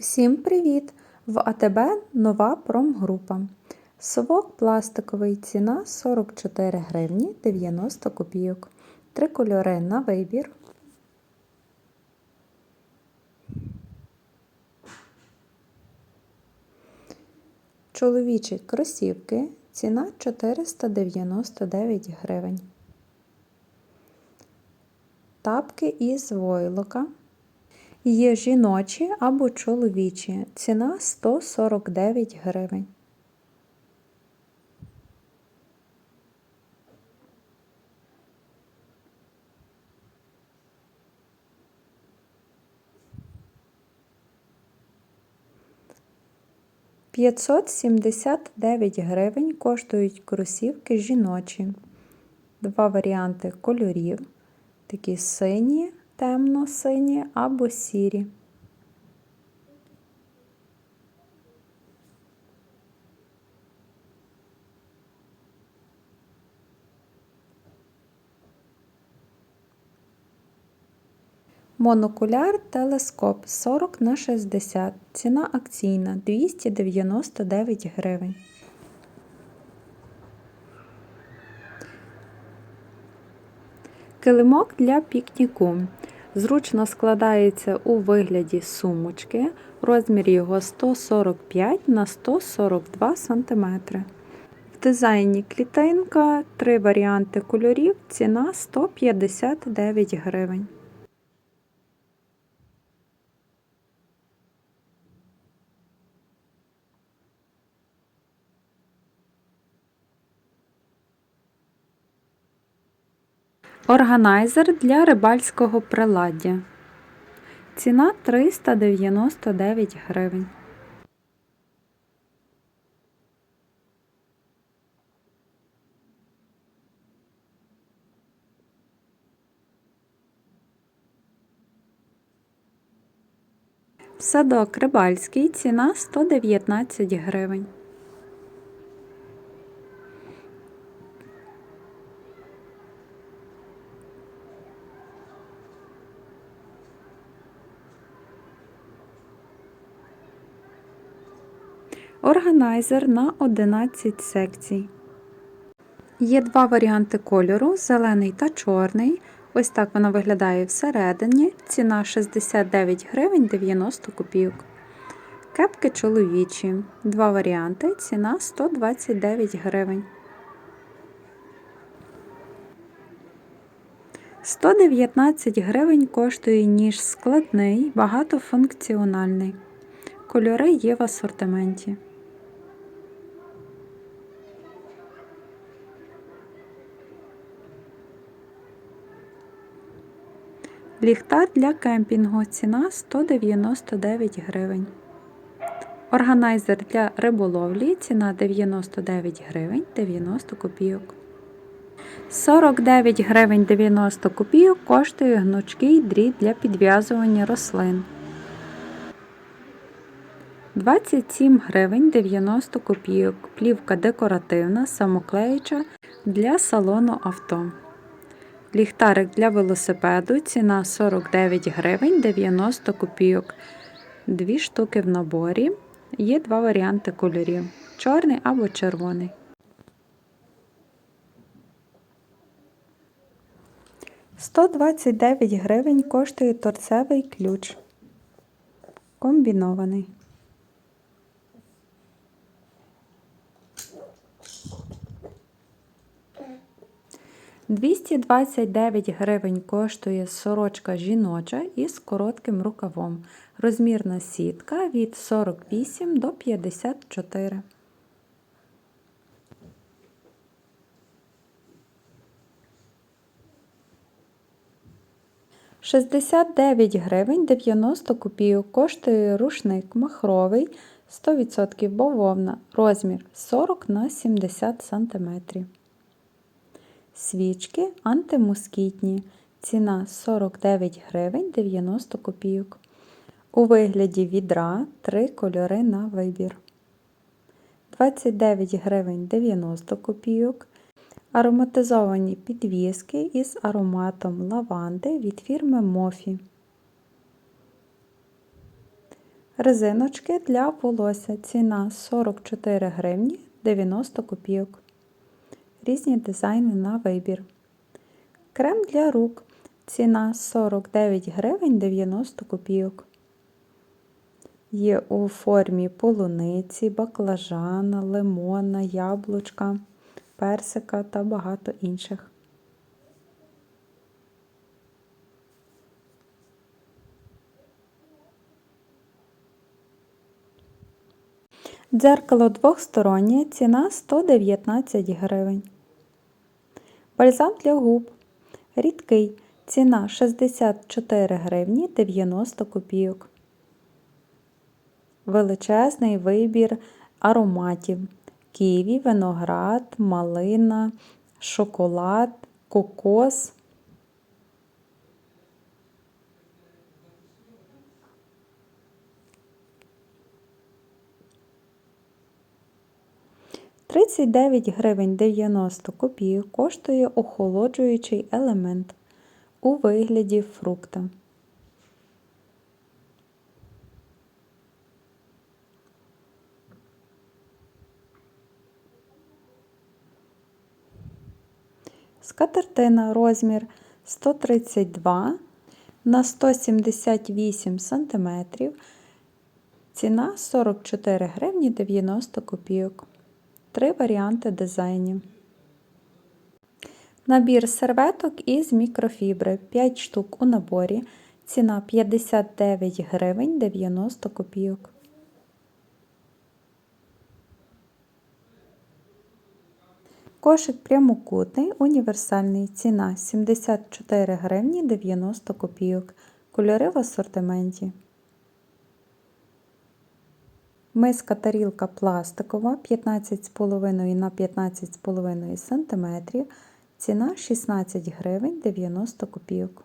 Усім привіт! В АТБ нова промгрупа. Совок пластиковий ціна 44 гривні 90 копійок. Три кольори на вибір. Чоловічі кросівки. Ціна 499 гривень. Тапки із войлока. Є жіночі або чоловічі. Ціна 149 гривень. П'ятсот сімдесят дев'ять гривень коштують кросівки жіночі. Два варіанти кольорів. Такі сині темно-сині або сірі. Монокуляр телескоп 40 на 60. Ціна акційна 299 гривень. Килимок для пікніку. Зручно складається у вигляді сумочки. Розмір його 145 на 142 см. В дизайні клітинка, три варіанти кольорів, ціна 159 гривень. Органайзер для рибальського приладдя. Ціна 399 гривень. Садок рибальський. Ціна 119 гривень. Органайзер на 11 секцій. Є два варіанти кольору зелений та чорний. Ось так воно виглядає всередині. Ціна 69 гривень 90 копійок. Кепки чоловічі. Два варіанти. Ціна 129 гривень. 119 гривень коштує ніж складний, багатофункціональний. Кольори є в асортименті. Ліхтар для кемпінгу. Ціна 199 гривень. Органайзер для риболовлі. Ціна 99 гривень 90 копійок. 49 гривень 90 копійок коштує гнучкий дріт для підв'язування рослин. 27 гривень 90 копійок. Плівка декоративна, самоклеюча для салону авто. Ліхтарик для велосипеду. Ціна 49 гривень 90 копійок. Дві штуки в наборі. Є два варіанти кольорів: чорний або червоний. Сто двадцять дев'ять гривень коштує торцевий ключ. Комбінований. 229 гривень коштує сорочка жіноча із коротким рукавом. Розмірна сітка від 48 до 54. Шістдесят дев'ять гривень 90 копійок коштує рушник махровий 100% бавовна. Розмір 40 на 70 см. Свічки антимоскітні. Ціна 49 гривень 90 копійок. У вигляді відра 3 кольори на вибір. 29 гривень 90 копійок. Ароматизовані підвіски із ароматом лаванди від фірми Мофі. Резиночки для волосся. Ціна 44 гривні 90 копійок. Різні дизайни на вибір. Крем для рук. Ціна 49 гривень 90 копійок. Є у формі полуниці, баклажана, лимона, яблучка, персика та багато інших. Дзеркало двохстороннє, ціна 119 гривень. Бальзам для губ. Рідкий. Ціна 64 гривні 90 копійок. Величезний вибір ароматів. Ківі, виноград, малина, шоколад, кокос. Тридцять дев'ять гривень 90 копійок коштує охолоджуючий елемент у вигляді фрукта. Скатертина розмір 132 на 178 см. Ціна 44 гривні 90 копійок. Три варіанти дизайнів. Набір серветок із мікрофібри 5 штук у наборі. Ціна 59 гривень 90 копійок. Кошик прямокутний, універсальний. Ціна 74 гривні 90 копійок. Кольори в асортименті. Миска тарілка пластикова 15,5 на 15,5 см. Ціна 16 гривень 90 копійок.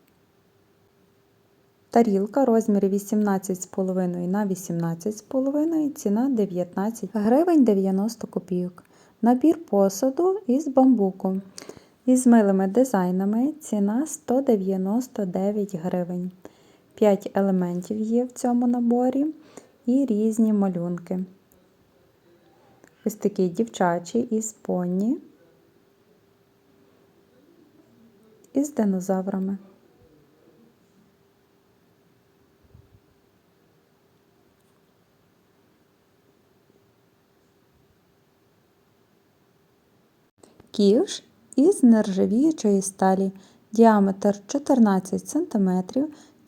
Тарілка розмірі 18,5 на 18,5, ціна 19 гривень 90 копійок. Набір посуду із бамбуку. Із милими дизайнами ціна 199 гривень. 5 елементів є в цьому наборі і різні малюнки. Ось такі дівчачі із поні. Із динозаврами. Ківш із нержавіючої сталі, діаметр 14 см,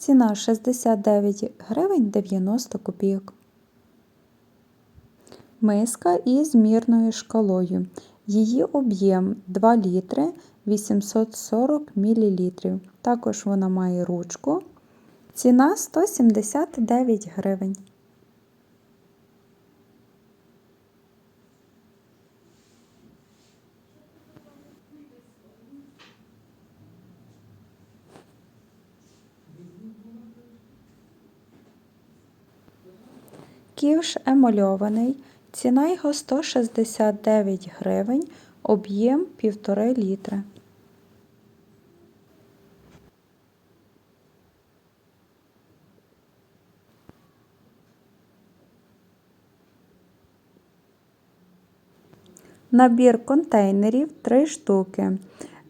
ціна 69 гривень 90 копійок. Миска із мірною шкалою. Її об'єм 2 літри 840 мл. Також вона має ручку. Ціна 179 гривень. Ківш емальований. Ціна його 169 гривень, об'єм 1,5 літра. Набір контейнерів 3 штуки.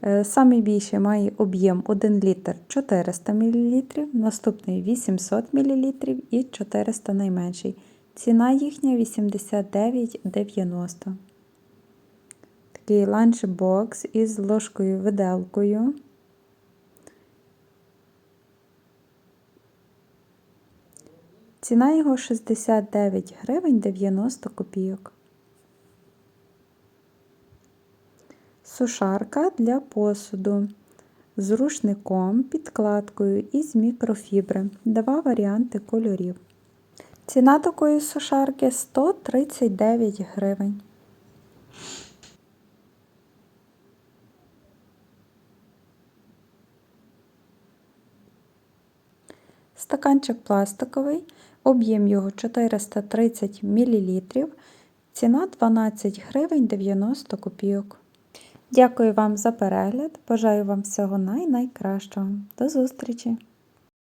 Е, Самий більший має об'єм 1 літр 400 мл, наступний 800 мл і 400 найменший. Ціна їхня 89,90. Такий ланчбокс із ложкою-виделкою. Ціна його 69 гривень 90 копійок. Сушарка для посуду з рушником, підкладкою із мікрофібри. Два варіанти кольорів. Ціна такої сушарки 139 гривень. Стаканчик пластиковий, об'єм його 430 мл, ціна 12 гривень 90 копійок. Дякую вам за перегляд. Бажаю вам всього най-найкращого. До зустрічі!